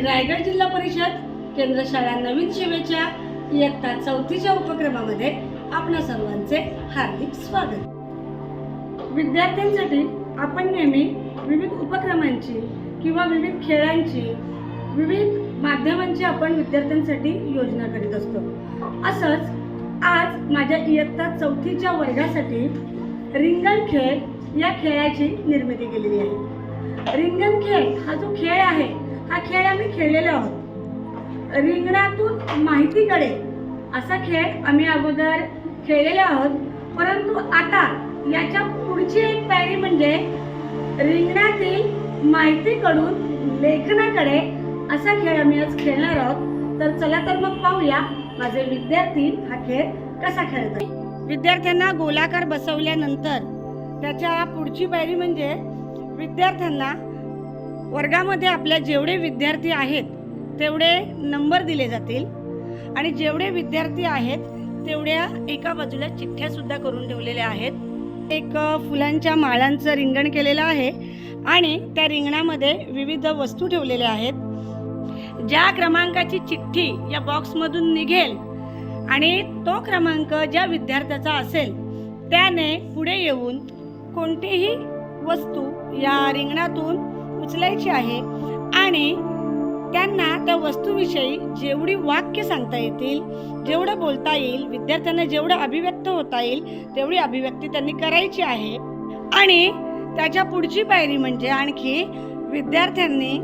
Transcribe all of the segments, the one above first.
रायगड जिल्हा परिषद केंद्र शाळा नवीन सेवेच्या इयत्ता चौथीच्या उपक्रमामध्ये आपणा सर्वांचे हार्दिक स्वागत. विद्यार्थ्यांसाठी आपण नेहमी विविध उपक्रमांची किंवा विविध खेळांची विविध माध्यमांची आपण विद्यार्थ्यांसाठी योजना करीत असतो. असंच आज माझ्या इयत्ता चौथीच्या वर्गासाठी रिंगण खेळ या खेळाची निर्मिती केलेली आहे. रिंगण खेळ हा जो खेळ आहे हा खेळ आम्ही खेळलेला आहोत. रिंगणातून माहितीकडे असा खेळ आम्ही अगोदर खेळलेला आहोत. परंतु आता याच्या पुढची एक पायरी म्हणजे रिंगणातील माहितीकडून लेखनाकडे असा खेळ आम्ही आज खेळणार आहोत. तर चला तर मग पाहूया माझे विद्यार्थी हा खेळ कसा खेळतात. विद्यार्थ्यांना गोलाकार बसवल्यानंतर त्याच्या पुढची पायरी म्हणजे विद्यार्थ्यांना वर्गामध्ये आपल्या जेवढे विद्यार्थी आहेत तेवढे नंबर दिले जातील. आणि जेवढे विद्यार्थी आहेत तेवढ्या एका बाजूला चिठ्ठ्यासुद्धा करून ठेवलेल्या आहेत. एक फुलांच्या माळांचं रिंगण केलेलं आहे आणि त्या रिंगणामध्ये विविध वस्तू ठेवलेल्या आहेत. ज्या क्रमांकाची चिठ्ठी या बॉक्समधून निघेल आणि तो क्रमांक ज्या विद्यार्थ्याचा असेल त्याने पुढे येऊन कोणतीही वस्तू या रिंगणातून उचलायची आहे. आणि त्यांना त्या वस्तूविषयी जेवढी वाक्य सांगता येतील जेवढं बोलता येईल विद्यार्थ्यांना जेवढं अभिव्यक्त होता येईल तेवढी अभिव्यक्ती त्यांनी करायची आहे. आणि त्याच्या पुढची पायरी म्हणजे आणखी विद्यार्थ्यांनी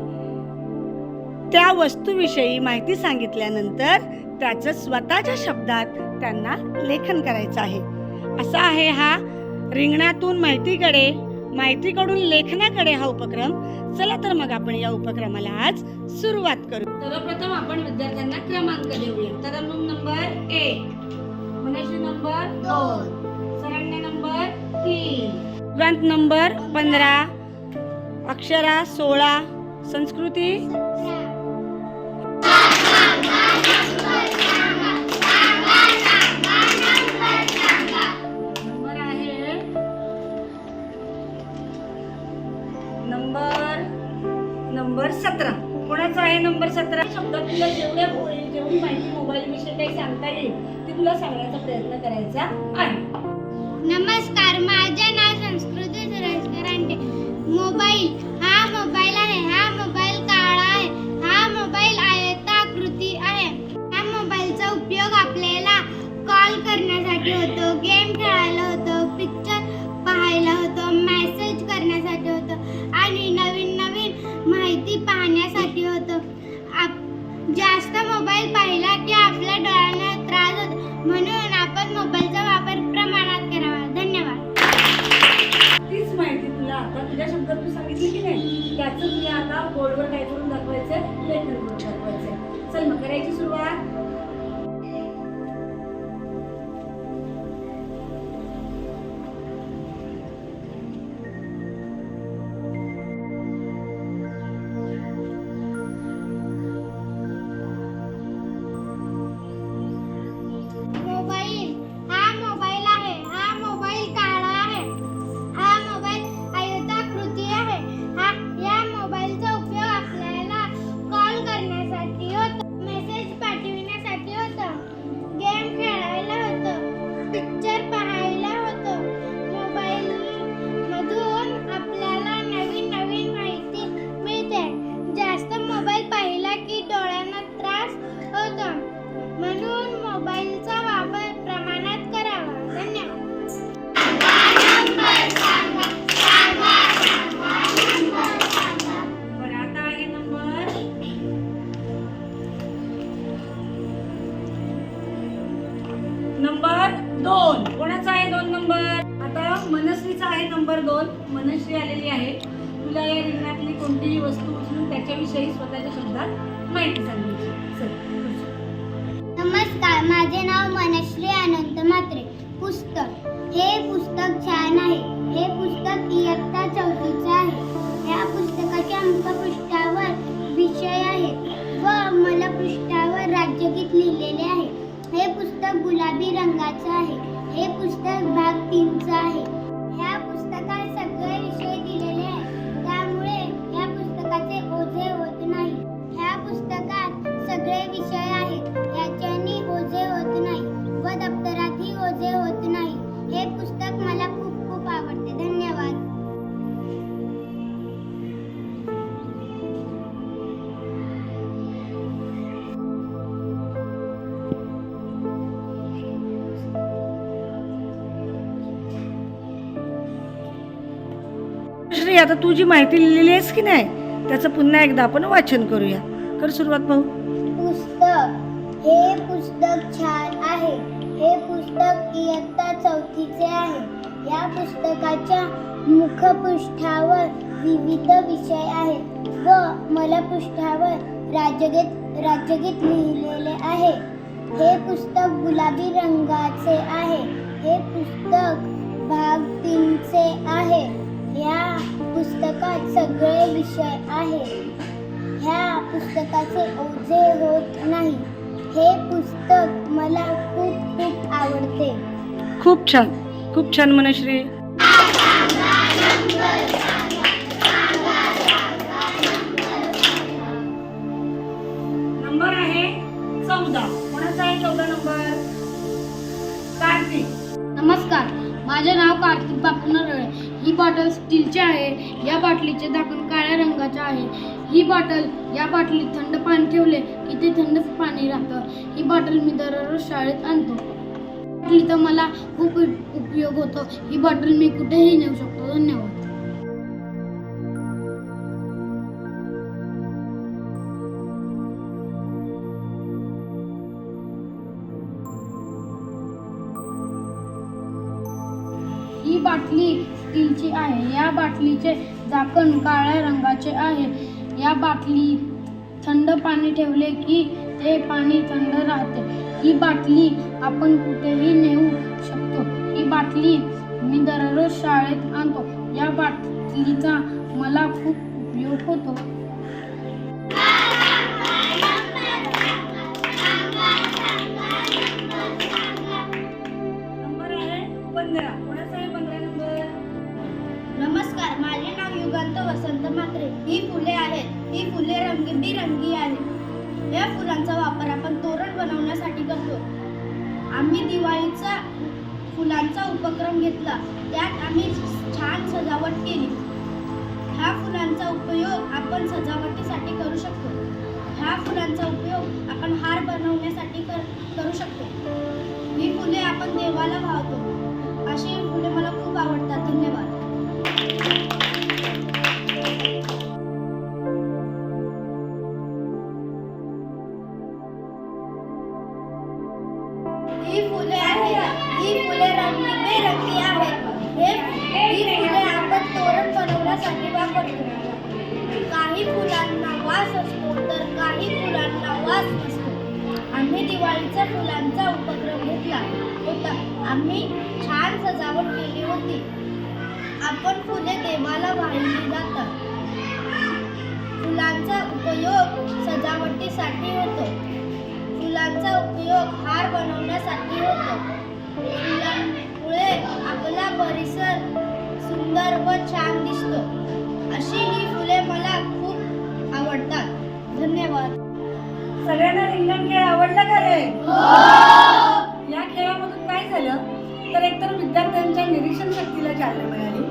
त्या वस्तूविषयी माहिती सांगितल्यानंतर त्याचं स्वतःच्या शब्दात त्यांना लेखन करायचं आहे. असा आहे हा रिंगणातून माहितीकडे माहितीकडून लेखनाकडे हा उपक्रम. चला तर मग आपण या उपक्रमाला आज सुरुवात करू. सर्वप्रथम आपण विद्यार्थ्यांना क्रमांक देऊया. तर मग नंबर एक मनीषी नंबर दोन सरण्य नंबर तीन ग्रंथ नंबर पंधरा अक्षरा सोळा संस्कृती काही सांगता येईल. ते तुला सांगण्याचा प्रयत्न करायचा आहे. नमस्कार माझे नाव संस्कृती सुरेश करांडे मोबाईल हा मोबाईल आहे हा मोबाईल काळा आहे हा मोबाईल आयताकृती आहे. हा मोबाईलचा उपयोग आपल्याला कॉल करण्यासाठी होतो गेम खेळायला होतो पिक्चर पाहायला होतो मेसेज करण्यासाठी होतो आणि नवीन नवीन माहिती पाहण्यासाठी होतो. आप जास्त मोबाईल पाहिला दोन. कोणाचा आहे दोन नंबर आता मनस्वीचा आहे नंबर दोन. मनस्वी आलेली आहे. तुला या रिंगणातली कोणतीही वस्तू उचलून त्याच्याविषयी स्वतःच्या शब्दात माहिती सांगायची चल, नमस्कार माझे नाव मनश्री अनंत मात्रे पुस्तक. हे पुस्तक छान आहे. गुलाबी रंगाचं आहे. हे पुस्तक भाग तीनचं आहे. श्री आता तू जी माहिती लिहिलेली आहेस की नाही त्याचं पुन्हा एकदा आपण वाचन करूया. कर सुरुवात भाऊ. पुस्तक. हे पुस्तक छान आहे. हे पुस्तक इयत्ता चौथीचे आहे. या पुस्तकाच्या मुखपृष्ठावर विविध विषय आहेत. व मला पृष्ठावर राज्यगीत राज्यगीत लिहिलेले आहे. हे पुस्तक गुलाबी रंगाचे आहे सगळे विषय आहे ह्या पुस्तकाचे ओझे होत नाही. हे पुस्तक मला खूप खूप आवडते. खूप छान. खूप छान मनश्री. आहे. ही बॉटल या बाटलीत थंड पाणी ठेवले की ते थंड पाणी राहतं. ही बॉटल मी दररोज शाळेत आणतो. बाटलीचा मला खूप उपयोग होतो. ही बॉटल मी कुठेही नेऊ शकतो. धन्यवाद. ही बाटली स्टीलची आहे. या बाटलीचे झाकण काळ्या रंगाचे आहे. या बाटली थंड पाणी ठेवले की ते पाणी थंड राहते. ही बाटली आपण कुठेही नेऊ शकतो. ही बाटली मी दररोज शाळेत आणतो. या बाटलीचा मला खूप उपयोग होतो. नाव वसंत मात्रे. ही फुले आहेत. ही फुले रंगीबिरंगी आहेत. या फुलांचा वापर आपण तोरण बनवण्यासाठी करतो. आम्ही दिवाळीचा फुलांचा उपक्रम घेतला. त्यात आम्ही छान सजावट केली. ह्या फुलांचा उपयोग आपण सजावटीसाठी करू शकतो. ह्या फुलांचा उपयोग आपण हार बनवण्यासाठी कर करू शकतो. ही फुले आपण देवाला वाहतो. अशी ही फुले मला खूप आवडतात. धन्यवाद. ही फुले आहेत. ही फुले रंगीबेरंगी आहेत. हे ही फुले आपण तोरण बनवण्यासाठी वापरतो. काही फुलांना वास असतो तर काही फुलांना वास नसतो. आम्ही दिवाळीच्या फुलांचा उपक्रम घेतला होता. आम्ही छान सजावट केली होती. आपण फुले देवाला वाहिली जातात. फुलांचा उपयोग सजावटीसाठी होतो. फुलांचा उपयोग हार बनवण्यासाठी होतो. फुलांमुळे आपला परिसर सुंदर व छान दिसतो. अशी ही फुले मला खूप आवडतात. धन्यवाद. सगळ्यांना रिंगण खेळ आवडला का रे? या खेळामधून काय झालं? तर एकतर विद्यार्थ्यांच्या निरीक्षण शक्तीला चालना मिळाली.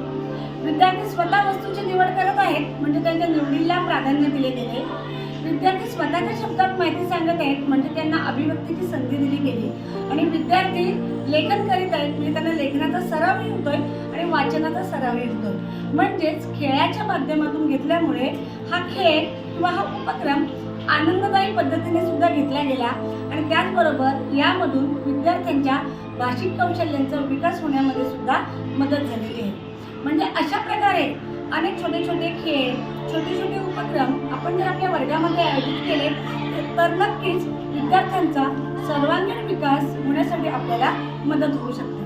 विद्यार्थी स्वतः वस्तूंची निवड करत आहेत म्हणजे त्यांच्या निवडीला प्राधान्य दिले गेले. विद्यार्थी स्वतःच्या शब्दात माहिती सांगत आहेत म्हणजे त्यांना अभिव्यक्तीची संधी दिली गेली. आणि विद्यार्थी लेखन करीत आहेत म्हणजे त्यांना लेखनाचा सरावही होतोय आणि वाचनाचा सरावही होतोय म्हणजेच खेळाच्या माध्यमातून घेतल्यामुळे हा खेळ किंवा हा उपक्रम आनंददायी पद्धतीने सुद्धा घेतला गेला. आणि त्याचबरोबर यामधून विद्यार्थ्यांच्या भाषिक कौशल्यांचा विकास होण्यामध्ये सुद्धा मदत झालेली आहे. म्हणजे अशा प्रकारे अनेक छोटे छोटे खेळ छोटे छोटे उपक्रम आपण जर आपल्या वर्गामध्ये आयोजित केले तर नक्कीच विद्यार्थ्यांचा सर्वांगीण विकास होण्यासाठी आपल्याला मदत होऊ शकते.